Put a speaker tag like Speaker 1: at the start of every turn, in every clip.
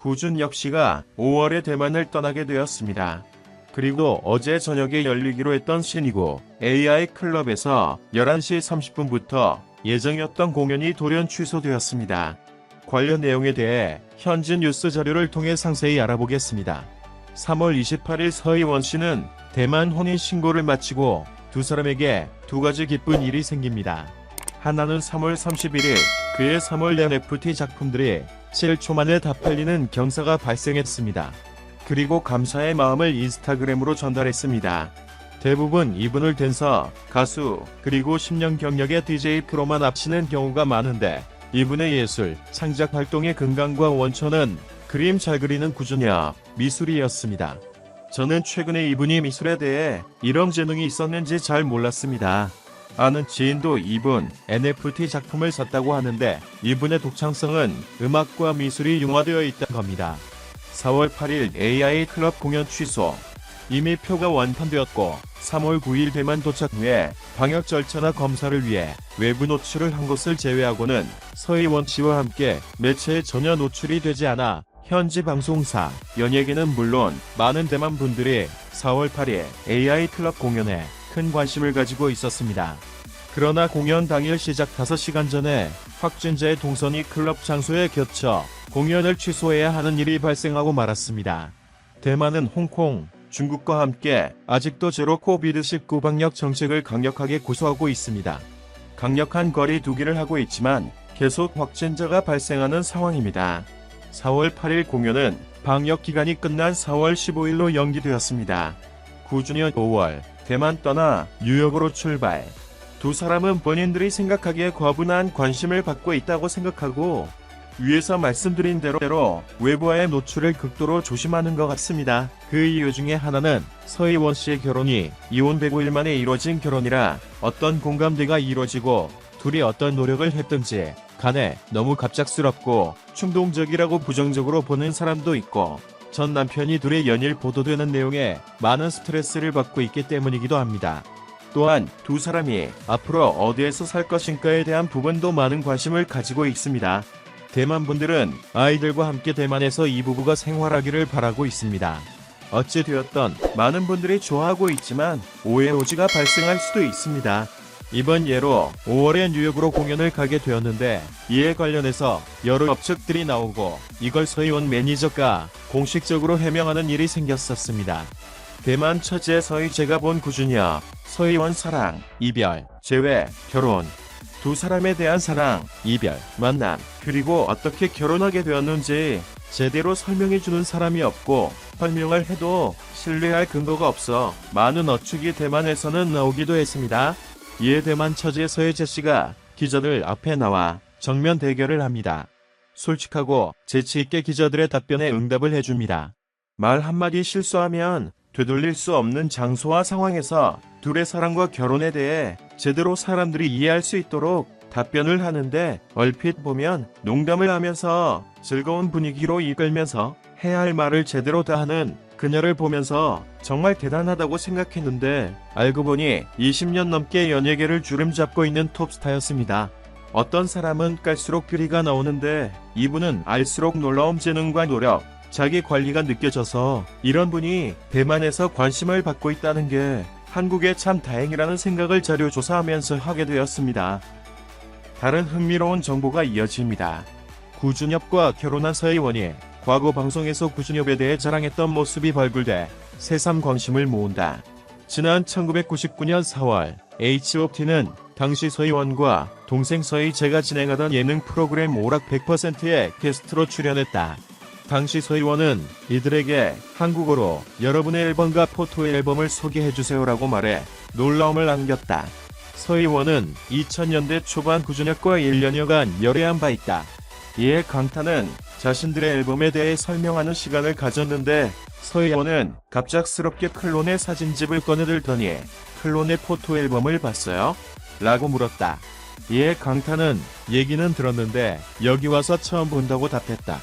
Speaker 1: 구준엽 씨가 5월에 대만을 떠나게 되었습니다. 그리고 어제 저녁에 열리기로 했던 신이고 AI 클럽에서 11시 30분부터 예정이었던 공연이 돌연 취소되었습니다. 관련 내용에 대해 현지 뉴스 자료를 통해 상세히 알아보겠습니다. 3월 28일 서희원 씨는 대만 혼인 신고를 마치고 두 사람에게 두 가지 기쁜 일이 생깁니다. 하나는 3월 31일 그의 3월 NFT 작품들이 7초 만에 다 팔리는 경사가 발생했습니다. 그리고 감사의 마음을 인스타그램으로 전달했습니다. 대부분 이분을 댄서, 가수, 그리고 10년 경력의 DJ 프로만 앞시는 경우가 많은데 이분의 예술, 창작 활동의 근간과 원천은 그림 잘 그리는 구준엽, 미술이었습니다. 저는 최근에 이분이 미술에 대해 이런 재능이 있었는지 잘 몰랐습니다. 아는 지인도 이분 NFT 작품을 샀다고 하는데 이분의 독창성은 음악과 미술이 융화되어 있다는 겁니다. 4월 8일 AI 클럽 공연 취소. 이미 표가 완판되었고 3월 9일 대만 도착 후에 방역 절차나 검사를 위해 외부 노출을 한 것을 제외하고는 서희원 씨와 함께 매체에 전혀 노출이 되지 않아 현지 방송사, 연예계는 물론 많은 대만 분들이 4월 8일 AI 클럽 공연에 큰 관심을 가지고 있었습니다. 그러나 공연 당일 시작 5시간 전에 확진자의 동선이 클럽 장소에 겹쳐 공연을 취소해야 하는 일이 발생하고 말았습니다. 대만은 홍콩, 중국과 함께 아직도 제로 코비드19 방역 정책을 강력하게 고수하고 있습니다. 강력한 거리 두기를 하고 있지만 계속 확진자가 발생하는 상황입니다. 4월 8일 공연은 방역 기간이 끝난 4월 15일로 연기되었습니다. 9주년 5월 대만 떠나 뉴욕으로 출발. 두 사람은 본인들이 생각하기에 과분한 관심을 받고 있다고 생각하고 위에서 말씀드린 대로 외부와의 노출을 극도로 조심하는 것 같습니다. 그 이유 중에 하나는 서희원 씨의 결혼이 이혼 105일 만에 이뤄진 결혼이라 어떤 공감대가 이루어지고 둘이 어떤 노력을 했든지 간에 너무 갑작스럽고 충동적이라고 부정적으로 보는 사람도 있고 전 남편이 둘의 연일 보도되는 내용에 많은 스트레스를 받고 있기 때문이기도 합니다. 또한 두 사람이 앞으로 어디에서 살 것인가에 대한 부분도 많은 관심을 가지고 있습니다. 대만 분들은 아이들과 함께 대만에서 이 부부가 생활하기를 바라고 있습니다. 어찌 되었던 많은 분들이 좋아하고 있지만 오해 오지가 발생할 수도 있습니다. 이번 예로 5월에 뉴욕으로 공연을 가게 되었는데 이에 관련해서 여러 업측들이 나오고 이걸 서희원 매니저가 공식적으로 해명하는 일이 생겼었습니다. 대만 처제 서희제가 본 구준엽, 서희원 사랑, 이별, 재회, 결혼 두 사람에 대한 사랑, 이별, 만남, 그리고 어떻게 결혼하게 되었는지 제대로 설명해주는 사람이 없고 설명을 해도 신뢰할 근거가 없어 많은 어축이 대만에서는 나오기도 했습니다. 이에 대만 처제 서혜재 씨가 기자들 앞에 나와 정면 대결을 합니다. 솔직하고 재치있게 기자들의 답변에 응답을 해줍니다. 말 한마디 실수하면 되돌릴 수 없는 장소와 상황에서 둘의 사랑과 결혼에 대해 제대로 사람들이 이해할 수 있도록 답변을 하는데 얼핏 보면 농담을 하면서 즐거운 분위기로 이끌면서 해야 할 말을 제대로 다 하는 그녀를 보면서 정말 대단하다고 생각했는데 알고 보니 20년 넘게 연예계를 주름 잡고 있는 톱스타였습니다. 어떤 사람은 깔수록 뷰리가 나오는데 이분은 알수록 놀라운 재능과 노력, 자기 관리가 느껴져서 이런 분이 대만에서 관심을 받고 있다는 게 한국에 참 다행이라는 생각을 자료 조사하면서 하게 되었습니다. 다른 흥미로운 정보가 이어집니다. 구준엽과 결혼한 서희원이 과거 방송에서 구준엽에 대해 자랑했던 모습이 발굴돼 새삼 관심을 모은다. 지난 1999년 4월 H.O.T는 당시 서희원과 동생 서희재가 진행하던 예능 프로그램 오락 100%에 게스트로 출연했다. 당시 서희원은 이들에게 한국어로 여러분의 앨범과 포토 앨범을 소개해주세요라고 말해 놀라움을 안겼다. 서희원은 2000년대 초반 구준혁과 1년여간 열애한 바 있다. 이에 강타는 자신들의 앨범에 대해 설명하는 시간을 가졌는데 서희원은 갑작스럽게 클론의 사진집을 꺼내들더니 클론의 포토 앨범을 봤어요? 라고 물었다. 이에 강타는 얘기는 들었는데 여기 와서 처음 본다고 답했다.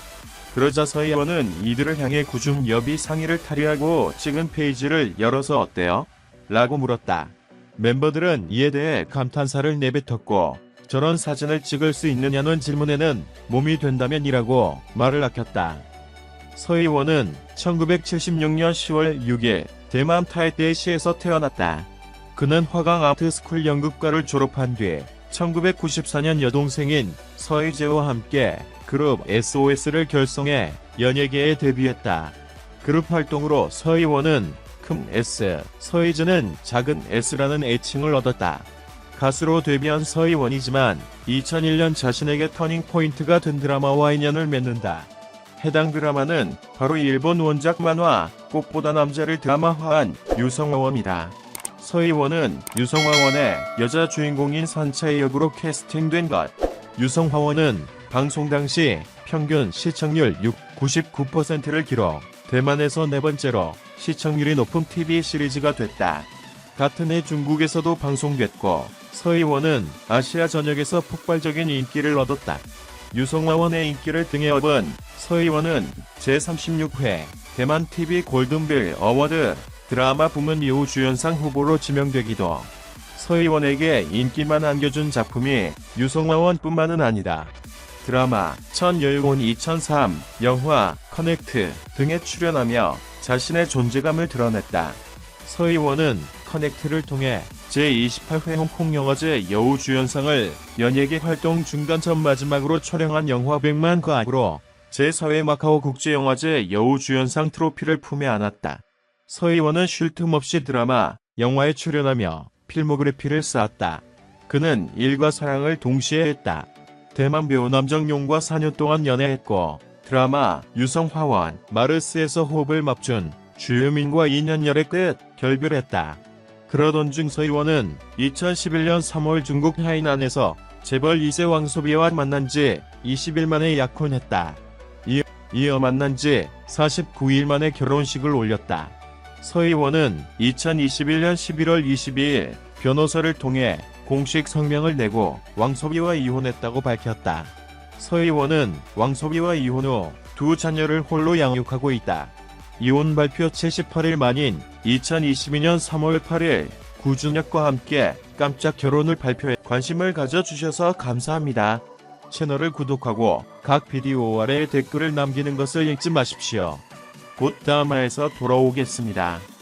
Speaker 1: 그러자 서희원은 이들을 향해 구준엽이 상의를 탈의하고 찍은 페이지를 열어서 어때요? 라고 물었다. 멤버들은 이에 대해 감탄사를 내뱉었고 저런 사진을 찍을 수 있느냐는 질문에는 몸이 된다면이라고 말을 아꼈다. 서희원은 1976년 10월 6일 대만 타이베이시에서 태어났다. 그는 화강 아트스쿨 연극과를 졸업한 뒤 1994년 여동생인 서희재와 함께 그룹 SOS를 결성해 연예계에 데뷔했다. 그룹 활동으로 서희원은 큰 S, 서희즈는 작은 S라는 애칭을 얻었다. 가수로 데뷔한 서희원이지만 2001년 자신에게 터닝 포인트가 된 드라마와 인연을 맺는다. 해당 드라마는 바로 일본 원작 만화 꽃보다 남자를 드라마화한 유성화원이다. 서희원은 유성화원의 여자 주인공인 산차의 역으로 캐스팅된 것. 유성화원은 방송 당시 평균 시청률 6, 99%를 기록. 대만에서 네 번째로 시청률이 높은 TV 시리즈가 됐다. 같은 해 중국에서도 방송됐고 서희원은 아시아 전역에서 폭발적인 인기를 얻었다. 유성화원의 인기를 등에 업은 서희원은 제36회 대만 TV 골든벨 어워드 드라마 부문 이후 주연상 후보로 지명되기도 서희원에게 인기만 안겨준 작품이 유성화원뿐만은 아니다. 드라마 천여유곤 2003, 영화 커넥트 등에 출연하며 자신의 존재감을 드러냈다. 서희원은 커넥트를 통해 제28회 홍콩 영화제 여우 주연상을 연예계 활동 중간 전 마지막으로 촬영한 영화 백만 과으로 제4회 마카오 국제영화제 여우 주연상 트로피를 품에 안았다. 서희원은 쉴 틈 없이 드라마, 영화에 출연하며 필모그래피를 쌓았다. 그는 일과 사랑을 동시에 했다. 대만 배우 남정용과 4년 동안 연애했고 드라마 유성화원 마르스에서 호흡을 맞춘 주유민과 2년 열애 끝 결별했다. 그러던 중 서희원은 2011년 3월 중국 하이난에서 재벌 2세 왕소비와 만난 지 20일 만에 약혼했다. 이, 이어 만난 지 49일 만에 결혼식을 올렸다. 서희원은 2021년 11월 22일 변호사를 통해 공식 성명을 내고 왕소비와 이혼했다고 밝혔다. 서희원은 왕소비와 이혼 후 두 자녀를 홀로 양육하고 있다. 이혼 발표 78일 만인 2022년 3월 8일 구준혁과 함께 깜짝 결혼을 발표해 관심을 가져주셔서 감사합니다. 채널을 구독하고 각 비디오 아래에 댓글을 남기는 것을 잊지 마십시오. 곧 다음화에서 돌아오겠습니다.